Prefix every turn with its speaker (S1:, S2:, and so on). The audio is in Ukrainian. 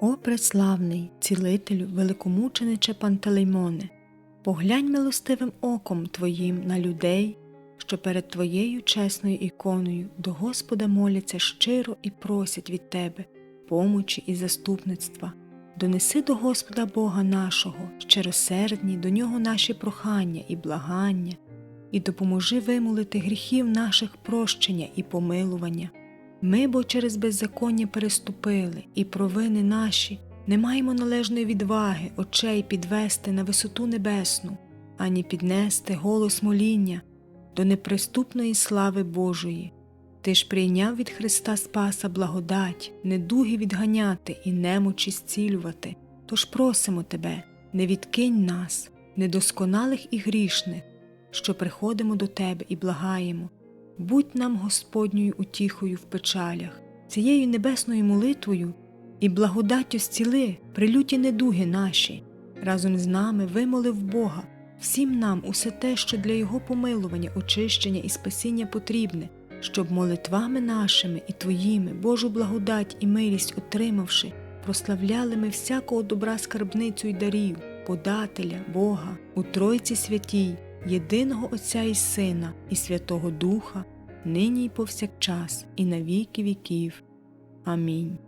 S1: О преславний, цілителю, великомучениче Пантелеймоне, поглянь милостивим оком Твоїм на людей, що перед Твоєю чесною іконою до Господа моляться щиро і просять від Тебе помочі і заступництва. Донеси до Господа Бога нашого, щиросердні до нього наші прохання і благання, і допоможи вимолити гріхів наших прощення і помилування. Ми, бо через беззаконня переступили, і провини наші не маємо належної відваги очей підвести на висоту небесну, ані піднести голос моління до неприступної слави Божої. Ти ж прийняв від Христа Спаса благодать, недуги відганяти і немочі зцілювати. Тож просимо тебе, не відкинь нас, недосконалих і грішних, що приходимо до тебе і благаємо. Будь нам Господньою утіхою в печалях, цією небесною молитвою і благодаттю зціли прилюті недуги наші. Разом з нами вимолив Бога, всім нам усе те, що для Його помилування, очищення і спасіння потрібне, щоб молитвами нашими і Твоїми Божу благодать і милість отримавши, прославляли ми всякого добра скарбницю й дарів, подателя, Бога, у Тройці святій, єдиного Отця і Сина, і Святого Духа, нині й повсякчас, і на віки віків. Амінь.